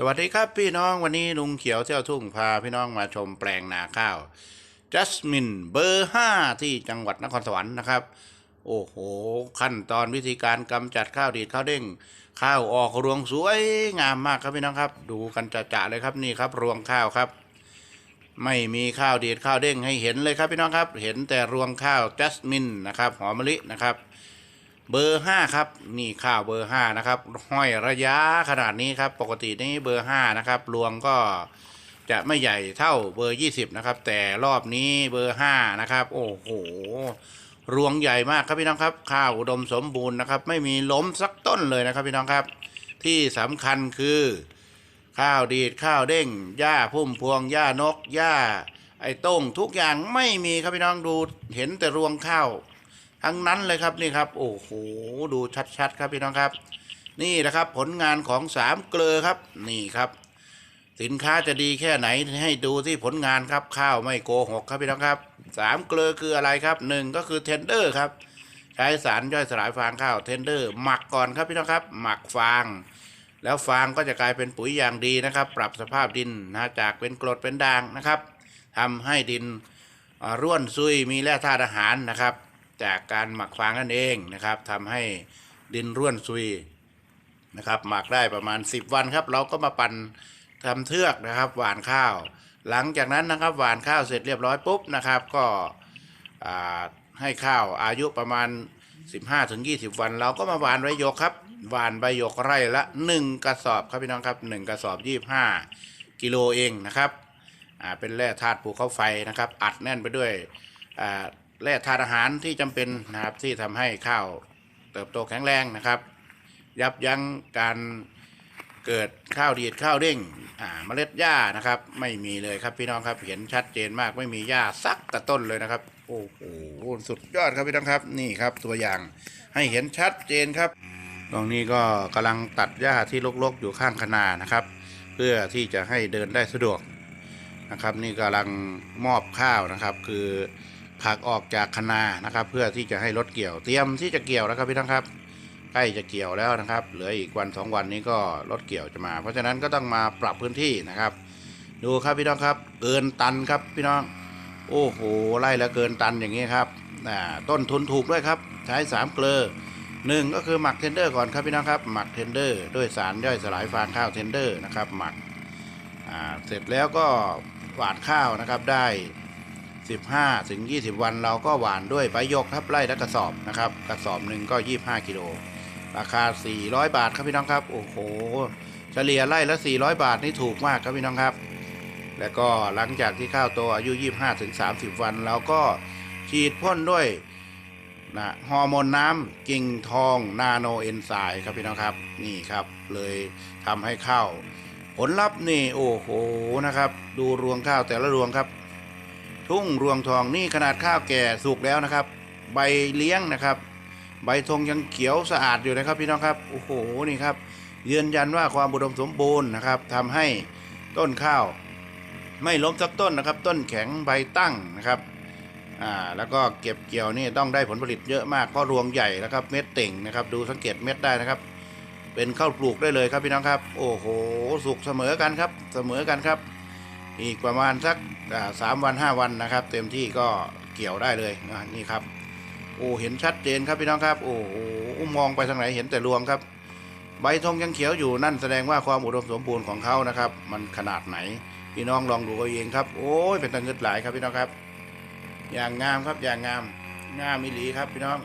สวัสดีครับพี่น้องวันนี้ลุงเขียวเที่ยวทุ่งพาพี่น้องมาชมแปลงนาข้าวจัสมินเบอร์ห้าที่จังหวัดนครสวรรค์นะครับ โอ้โห ขั้นตอนวิธีการกำจัดข้าวดีดข้าวเด้ง ข้าวออกรวงสวยงามมากครับพี่น้องครับ ดูกันจะๆเลยครับนี่ครับรวงข้าวครับ ไม่มีข้าวดีดข้าวเด้งให้เห็นเลยครับพี่น้องครับ เห็นแต่รวงข้าวจัสมินนะครับหอมมะลินะครับ เบอร์ห้าครับนี่ข้าวเบอร์ห้านะครับห้อยระยะขนาดนี้ครับปกตินี่เบอร์ห้านะครับรวงก็จะไม่ใหญ่เท่าเบอร์ยี่สิบนะครับแต่รอบนี้เบอร์ห้านะครับโอ้โหรวงใหญ่มากครับพี่น้องครับ ข้าวอุดมสมบูรณ์นะครับ ไม่มีล้มสักต้นเลยนะครับพี่น้องครับ ที่สำคัญคือ ข้าวดีดข้าวเด้งหญ้าพุ่มพวงหญ้านกหญ้าไอ้ต้งทุกอย่างไม่มีครับพี่น้องดูเห็นแต่รวงข้าว ทั้งนั้นเลยครับนี่ครับโอ้โหดูชัดๆครับพี่น้องครับ นี่นะครับผลงานของสามเกลือครับนี่ครับ สินค้าจะดีแค่ไหนให้ดูที่ผลงานครับข้าวไม่โกหกครับพี่น้องครับสามเกลือคืออะไรครับหนึ่งก็คือเทนเดอร์ครับใช้สารย่อยสลายฟางข้าวเทนเดอร์หมักก่อนครับพี่น้องครับ หมักฟาง แล้วฟางก็จะกลายเป็นปุ๋ยอย่างดีนะครับ ปรับสภาพดินนะจากเป็นกรดเป็นด่างนะครับทำให้ดินร่วนซุยมีแร่ธาตุอาหารนะครับ จากการหมักฟางนั่นเองนะครับทำให้ดินร่วนซุยนะครับหมักได้ประมาณ 10 วันครับ เราก็มาปั่นทำเทือกนะครับหว่านข้าว หลังจากนั้นนะครับหว่านข้าวเสร็จเรียบร้อยปุ๊บนะครับ ก็ให้ข้าวอายุประมาณ 15-20 วัน เราก็มาหว่านใบหยกครับหว่านใบหยกไร่ละ 1 กระสอบครับพี่น้องครับ 1 กระสอบ 25 กิโลเองนะครับเป็นแร่ธาตุภูเขาไฟนะครับ อัดแน่นไปด้วย แร่ธาตุอาหารที่จำเป็นนะครับที่ทำให้ข้าวเติบโตแข็งแรงนะครับ ยับยั้งการเกิดข้าวดีดข้าวเด้งอ่าเมล็ดหญ้านะครับ ไม่มีเลยครับพี่น้องครับเห็นชัดเจนมากไม่มีหญ้าสักกระต้นเลยนะครับ โอ้โหสุดยอดครับพี่น้องครับนี่ครับตัวอย่างให้เห็นชัดเจนครับ ตรงนี้ก็กำลังตัดหญ้าที่รกๆอยู่ข้างคะนานะครับ เพื่อที่จะให้เดินได้สะดวกนะครับ นี่กำลังมอบข้าวนะครับ คือ ผักออกจากคะนานะครับ เพื่อที่จะให้รถเกี่ยว เตรียมที่จะเกี่ยวแล้วครับพี่น้องครับใกล้จะเกี่ยวแล้วนะครับ เหลืออีกวันสองวันนี้ก็รถเกี่ยวจะมา เพราะฉะนั้นก็ต้องมาปรับพื้นที่นะครับ ดูครับพี่น้องครับ เกินตันครับพี่น้อง โอ้โหไล่แล้วเกินตันอย่างนี้ครับต้นทุนถูกด้วยครับ ใช้สามเกลือหนึ่งก็คือหมักเทนเดอร์ก่อนครับพี่น้องครับหมักเทนเดอร์ด้วยสารย่อยสลายฟางข้าวเทนเดอร์นะครับหมักเสร็จแล้วก็หวานข้าวนะครับได้ 15 ถึง 20 วันเราก็หวานด้วยใบยกครับไล่ละกระสอบนะครับกระสอบหนึ่งก็ 25 กิโลราคา 400 บาทครับพี่น้องครับ โอ้โห เฉลี่ยไล่ละ 400 บาทนี่ถูกมากครับพี่น้องครับ แล้วก็หลังจากที่ข้าวโตอายุ 25 ถึง 30 วันเราก็ฉีดพ่นด้วยนะฮอร์โมนน้ำกิ่งทองนาโนเอนไซม์ครับพี่น้องครับ นี่ครับเลยทำให้ข้าวผลลัพธ์นี่โอ้โหนะครับ ดูรวงข้าวแต่ละรวงครับ ทุ่งรวงทองนี่ขนาดข้าวแก่สุกแล้วนะครับ ใบเลี้ยงนะครับ ใบธงยังเขียวสะอาดอยู่นะครับพี่น้องครับโอ้โหนี่ครับยืนยันว่าความอุดมสมบูรณ์นะครับทำให้ต้นข้าว ไม่ล้มสักต้นนะครับ ต้นแข็งใบตั้งนะครับอ่าแล้วก็เก็บเกี่ยวนี่ต้องได้ผลผลิตเยอะมากเพราะรวงใหญ่นะครับ เม็ดเต่งนะครับ ดูสังเกตเม็ดได้นะครับ เป็นข้าวปลูกได้เลยครับพี่น้องครับ โอ้โหสุกเสมอกันครับ เสมอกันครับ อีกประมาณสักสามวันห้าวันนะครับ เต็มที่ก็เกี่ยวได้เลยนะนี่ครับโอ้เห็นชัดเจนครับพี่น้องครับ โอ้โหมองไปทางไหนเห็นแต่รวงครับ ใบธงยังเขียวอยู่นั่นแสดงว่าความอุดมสมบูรณ์ของเขานะครับ มันขนาดไหน พี่น้องลองดูเอาเองครับ โอ้ยเป็นตะเงิดหลายครับพี่น้องครับ อย่างงามครับอย่างงามงามมิลีครับพี่น้อง